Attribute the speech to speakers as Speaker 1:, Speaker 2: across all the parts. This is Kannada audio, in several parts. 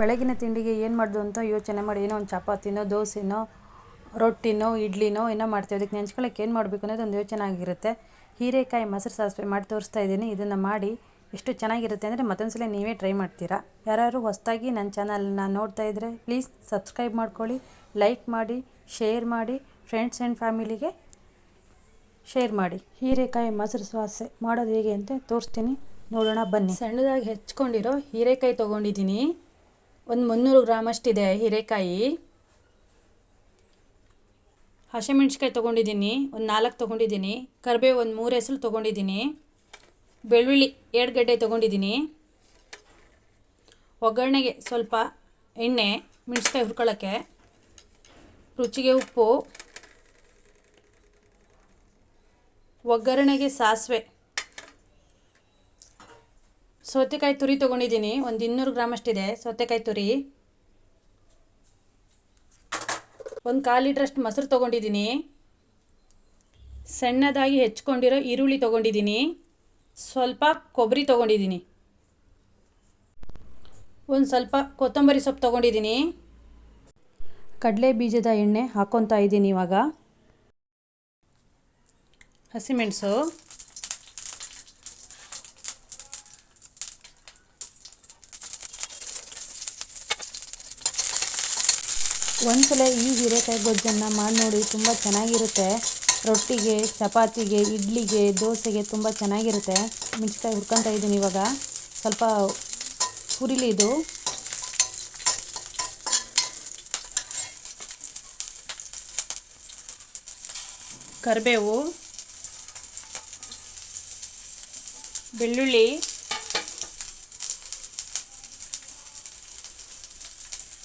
Speaker 1: ಬೆಳಗಿನ ತಿಂಡಿಗೆ ಏನು ಮಾಡೋದು ಅಂತ ಯೋಚನೆ ಮಾಡಿ, ಏನೋ ಒಂದು ಚಪಾತಿನೋ, ದೋಸೆನೋ, ರೊಟ್ಟಿನೋ, ಇಡ್ಲಿನೋ ಏನೋ ಮಾಡ್ತೀವಿ. ಅದಕ್ಕೆ ನೆಂಚ್ಕೊಳ್ಳೋಕೆ ಏನು ಮಾಡಬೇಕು ಅನ್ನೋದು ಒಂದು ಯೋಚನೆ ಆಗಿರುತ್ತೆ. ಹೀರೆಕಾಯಿ ಮೊಸರು ಸಾಸಿವೆ ಮಾಡಿ ತೋರಿಸ್ತಾ ಇದ್ದೀನಿ. ಇದನ್ನು ಮಾಡಿ ಎಷ್ಟು ಚೆನ್ನಾಗಿರುತ್ತೆ ಅಂದರೆ ಮತ್ತೊಂದು ಸಲ ನೀವೇ ಟ್ರೈ ಮಾಡ್ತೀರಾ. ಯಾರು ಹೊಸದಾಗಿ ನನ್ನ ಚಾನಲ್ನ ನೋಡ್ತಾ ಇದ್ದರೆ ಪ್ಲೀಸ್ ಸಬ್ಸ್ಕ್ರೈಬ್ ಮಾಡ್ಕೊಳ್ಳಿ ಲೈಕ್ ಮಾಡಿ ಶೇರ್ ಮಾಡಿ ಫ್ರೆಂಡ್ಸ್ ಆ್ಯಂಡ್ ಫ್ಯಾಮಿಲಿಗೆ ಶೇರ್ ಮಾಡಿ. ಹೀರೆಕಾಯಿ ಮೊಸರು ಸಾಸೆ ಮಾಡೋದು ಹೇಗೆ ಅಂತ ತೋರಿಸ್ತೀನಿ. ನೋಡೋಣ, ಬನ್ನಿ. ಸಣ್ಣದಾಗಿ ಹೆಚ್ಕೊಂಡಿರೋ ಹೀರೆಕಾಯಿ ತೊಗೊಂಡಿದ್ದೀನಿ. ಒಂದು ಮುನ್ನೂರು ಗ್ರಾಮ್ ಅಷ್ಟಿದೆ ಹೀರೆಕಾಯಿ ಹಸಿಮೆಣ್ಸಿಕಾಯಿ ತೊಗೊಂಡಿದ್ದೀನಿ, ಒಂದು ನಾಲ್ಕು ತೊಗೊಂಡಿದ್ದೀನಿ ಕರಿಬೇವು ಒಂದು ಮೂರು ಹೆಸರು ತೊಗೊಂಡಿದ್ದೀನಿ, ಬೆಳ್ಳುಳ್ಳಿ ಎರಡು ಗಡ್ಡೆ ತೊಗೊಂಡಿದ್ದೀನಿ. ಒಗ್ಗರಣೆಗೆ ಸ್ವಲ್ಪ ಎಣ್ಣೆ ಮೆಣಸಿಕಾಯಿ ಹುರ್ಕೊಳ್ಳೋಕ್ಕೆ, ರುಚಿಗೆ ಉಪ್ಪು, ಒಗ್ಗರಣೆಗೆ ಸಾಸಿವೆ. ಸೌತೆಕಾಯಿ ತುರಿ ತೊಗೊಂಡಿದ್ದೀನಿ. ಒಂದು ಇನ್ನೂರು ಗ್ರಾಮ್ ಅಷ್ಟಿದೆ ಸೌತೆಕಾಯಿ ತುರಿ. ಒಂದು ಕಾಲು ಲೀಟ್ರಷ್ಟು ಮೊಸರು ತೊಗೊಂಡಿದ್ದೀನಿ. ಸಣ್ಣದಾಗಿ ಹೆಚ್ಕೊಂಡಿರೋ ಈರುಳ್ಳಿ ತೊಗೊಂಡಿದ್ದೀನಿ. ಸ್ವಲ್ಪ ಕೊಬ್ಬರಿ ತೊಗೊಂಡಿದ್ದೀನಿ. ಒಂದು ಸ್ವಲ್ಪ ಕೊತ್ತಂಬರಿ ಸೊಪ್ಪು ತೊಗೊಂಡಿದ್ದೀನಿ. ಕಡಲೆ ಬೀಜದ ಎಣ್ಣೆ ಹಾಕ್ಕೊತಾ ಇದ್ದೀನಿ ಇವಾಗ. ಹಸಿಮೆಣಸು ಒಂದ್ಸಲ ಈ ಹೀರೆಕಾಯಿ ಗೊಜ್ಜನ್ನು ಮಾಡಿ ನೋಡಿ, ತುಂಬ ಚೆನ್ನಾಗಿರುತ್ತೆ. ರೊಟ್ಟಿಗೆ, ಚಪಾತಿಗೆ, ಇಡ್ಲಿಗೆ, ದೋಸೆಗೆ ತುಂಬ ಚೆನ್ನಾಗಿರುತ್ತೆ. ಮಿಂಚಿಕಾಯಿ ಹುರ್ಕೊತಾ ಇದ್ದೀನಿ ಇವಾಗ. ಸ್ವಲ್ಪ ಹುರಿಲಿ ಇದು. ಕರಿಬೇವು, ಬೆಳ್ಳುಳ್ಳಿ,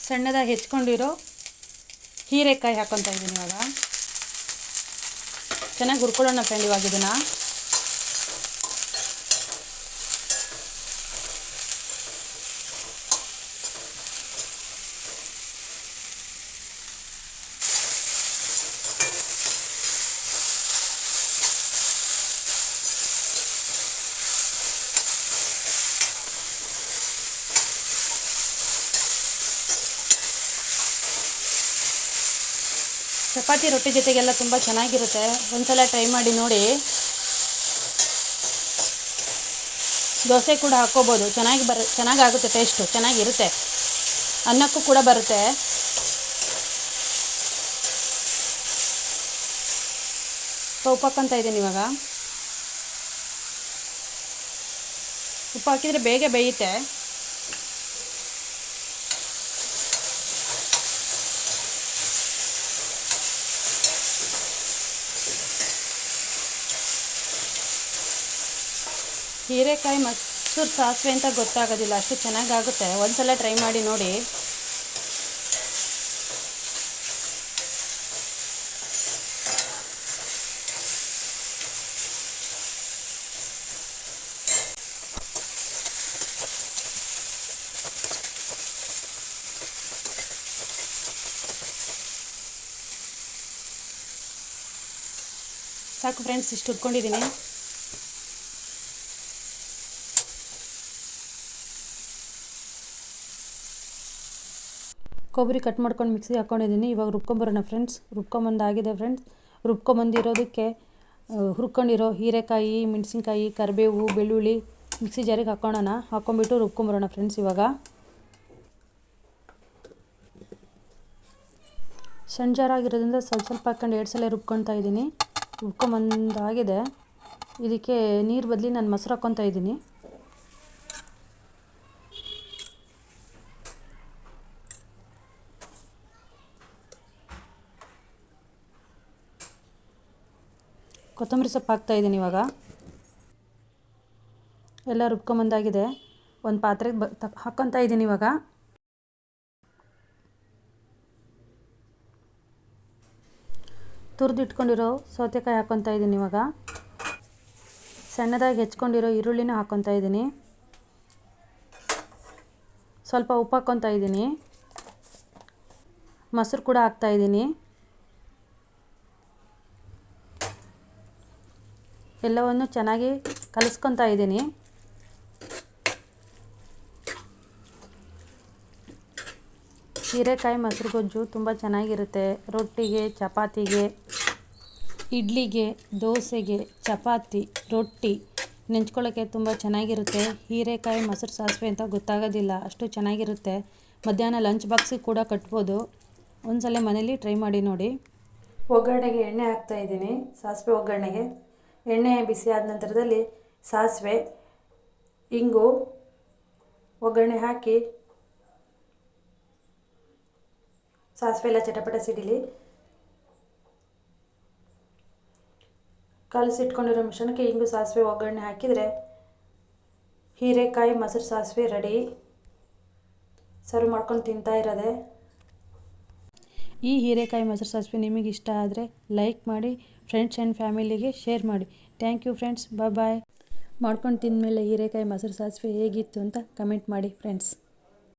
Speaker 1: ಸಣ್ಣದಾಗಿ ಹೆಚ್ಕೊಂಡಿರೋ ಹೀರೆಕಾಯಿ ಹಾಕ್ಕೊತಾ ಇದ್ದೀನಿ ಇವಾಗ. ಚೆನ್ನಾಗಿ ಹುರ್ಕೊಳ್ಳೋಣ ಫ್ರೆಂಡ್ ಇವಾಗ ಇದನ್ನು. ಚಪಾತಿ ರೊಟ್ಟಿ ಜೊತೆಗೆಲ್ಲ ತುಂಬ ಚೆನ್ನಾಗಿರುತ್ತೆ. ಒಂದ್ಸಲ ಟ್ರೈ ಮಾಡಿ ನೋಡಿ. ದೋಸೆ ಕೂಡ ಹಾಕ್ಕೋಬೋದು. ಚೆನ್ನಾಗಿ ಬರ, ಚೆನ್ನಾಗಾಗುತ್ತೆ ಟೇಸ್ಟು ಚೆನ್ನಾಗಿರುತ್ತೆ. ಅನ್ನಕ್ಕೂ ಕೂಡ ಬರುತ್ತೆ. ಉಪ್ಪು ಹಾಕ್ಕೊತಾ ಇದ್ದೀನಿ ಇವಾಗ. ಉಪ್ಪು ಹಾಕಿದರೆ ಬೇಗ ಬೇಯುತ್ತೆ. ಹೀರೆಕಾಯಿ ಮಸೂರು ಸಾಸಿವೆ ಅಂತ ಗೊತ್ತಾಗೋದಿಲ್ಲ. ಅಷ್ಟು ಚೆನ್ನಾಗಾಗುತ್ತೆ. ಒಂದ್ಸಲ ಟ್ರೈ ಮಾಡಿ ನೋಡಿ. ಸಾಕು ಫ್ರೆಂಡ್ಸ್ ಇಷ್ಟು ಹುರ್ಕೊಂಡಿದ್ದೀನಿ ಕೊಬ್ಬರಿ ಕಟ್ ಮಾಡ್ಕೊಂಡು ಮಿಕ್ಸಿಗೆ ಹಾಕ್ಕೊಂಡಿದ್ದೀನಿ ಇವಾಗ ರುಬ್ಕೊಂಬರೋಣ ಫ್ರೆಂಡ್ಸ್ ರುಬ್ಕೊಂಬಂದಾಗಿದೆ ಫ್ರೆಂಡ್ಸ್ ರುಬ್ಕೊಂಬಂದಿರೋದಕ್ಕೆ ಹುರ್ಕೊಂಡಿರೋ ಹೀರೆಕಾಯಿ, ಮೆಣಸಿನ್ಕಾಯಿ, ಕರಿಬೇವು, ಬೆಳ್ಳುಳ್ಳಿ ಮಿಕ್ಸಿ ಜಾರಿಗೆ ಹಾಕ್ಕೊಳ್ಳೋಣ ಹಾಕ್ಕೊಂಬಿಟ್ಟು ರುಬ್ಕೊಂಬರೋಣ ಫ್ರೆಂಡ್ಸ್ ಇವಾಗ. ಸಣ್ಣ ಸ್ವಲ್ಪ ಸ್ವಲ್ಪ ಹಾಕ್ಕೊಂಡು ಎರಡು ಸಲ ರುಬ್ಕೊತಾ ಇದ್ದೀನಿ. ರುಬ್ಕೊಂಬಂದಾಗಿದೆ. ಇದಕ್ಕೆ ನೀರು ಬದಲಿ ನಾನು ಮೊಸರು ಹಾಕ್ಕೊತಾ ಇದ್ದೀನಿ. ಕೊತ್ತಂಬರಿ ಸೊಪ್ಪು ಹಾಕ್ತಾಯಿದ್ದೀನಿ ಇವಾಗ. ಎಲ್ಲ ರುಬ್ಕೊಂಬಂದಾಗಿದೆ. ಒಂದು ಪಾತ್ರೆಗೆ ಬ, ತ ಹಾಕ್ಕೊತಾ ಇದ್ದೀನಿ ಇವಾಗ. ತುರಿದಿಟ್ಕೊಂಡಿರೋ ಸೌತೆಕಾಯಿ ಹಾಕ್ಕೊತಾ ಇದ್ದೀನಿ ಇವಾಗ. ಸಣ್ಣದಾಗಿ ಹೆಚ್ಕೊಂಡಿರೋ ಈರುಳ್ಳಿನೂ ಹಾಕ್ಕೊತಾ ಇದ್ದೀನಿ. ಸ್ವಲ್ಪ ಉಪ್ಪು ಹಾಕ್ಕೊತಾ ಇದ್ದೀನಿ. ಮೊಸರು ಕೂಡ ಹಾಕ್ತಾಯಿದ್ದೀನಿ ಎಲ್ಲವನ್ನು ಚೆನ್ನಾಗಿ ಕಲಿಸ್ಕೊತಾ ಇದ್ದೀನಿ. ಹೀರೆಕಾಯಿ ಮೊಸರು ಗೊಜ್ಜು ತುಂಬ ಚೆನ್ನಾಗಿರುತ್ತೆ. ರೊಟ್ಟಿಗೆ, ಚಪಾತಿಗೆ, ಇಡ್ಲಿಗೆ, ದೋಸೆಗೆ, ಚಪಾತಿ, ರೊಟ್ಟಿ ನೆಂಚ್ಕೊಳ್ಳೋಕ್ಕೆ ತುಂಬ ಚೆನ್ನಾಗಿರುತ್ತೆ. ಹೀರೆಕಾಯಿ ಮೊಸರು ಸಾಸಿವೆ ಅಂತ ಗೊತ್ತಾಗೋದಿಲ್ಲ, ಅಷ್ಟು ಚೆನ್ನಾಗಿರುತ್ತೆ. ಮಧ್ಯಾಹ್ನ ಲಂಚ್ ಬಾಕ್ಸಿಗೆ ಕೂಡ ಕಟ್ಬೋದು. ಒಂದ್ಸಲ ಮನೇಲಿ ಟ್ರೈ ಮಾಡಿ ನೋಡಿ. ಒಗ್ಗರಣೆಗೆ ಎಣ್ಣೆ ಹಾಕ್ತಾ ಇದ್ದೀನಿ. ಸಾಸಿವೆ ಒಗ್ಗರಣೆಗೆ. ಎಣ್ಣೆ ಬಿಸಿ ಆದ ನಂತರದಲ್ಲಿ ಸಾಸಿವೆ, ಇಂಗು, ಒಗ್ಗರಣೆ ಹಾಕಿ ಸಾಸಿವೆ ಎಲ್ಲ ಚಟಪಟ ಸಿಡಿಲಿ ಕಲಸಿಟ್ಕೊಂಡಿರೋ ಮಿಶ್ರಣಕ್ಕೆ ಇಂಗು, ಸಾಸಿವೆ, ಒಗ್ಗರಣೆ ಹಾಕಿದರೆ ಹೀರೆಕಾಯಿ, ಮೊಸರು, ಸಾಸಿವೆ ರೆಡಿ. ಸರ್ವ್ ಮಾಡ್ಕೊಂಡು ತಿಂತಾ ಇರೋದೆ. ಈ ಹೀರೆಕಾಯಿ ಮೊಸರು ಸಾಸಿವೆ ನಿಮಗೆ ಇಷ್ಟ ಆದರೆ ಲೈಕ್ ಮಾಡಿ ಫ್ರೆಂಡ್ಸ್ ಆ್ಯಂಡ್ ಫ್ಯಾಮಿಲಿಗೆ ಶೇರ್ ಮಾಡಿ. Thank you friends bye bye ಮಾಡ್ಕೊಂಡು ತಿಂದಮೇಲೆ ಹೀರೆಕಾಯಿ ಮೊಸರು ಸಾಸಿವೆ ಹೇಗಿತ್ತು ಅಂತ ಕಮೆಂಟ್ ಮಾಡಿ ಫ್ರೆಂಡ್ಸ್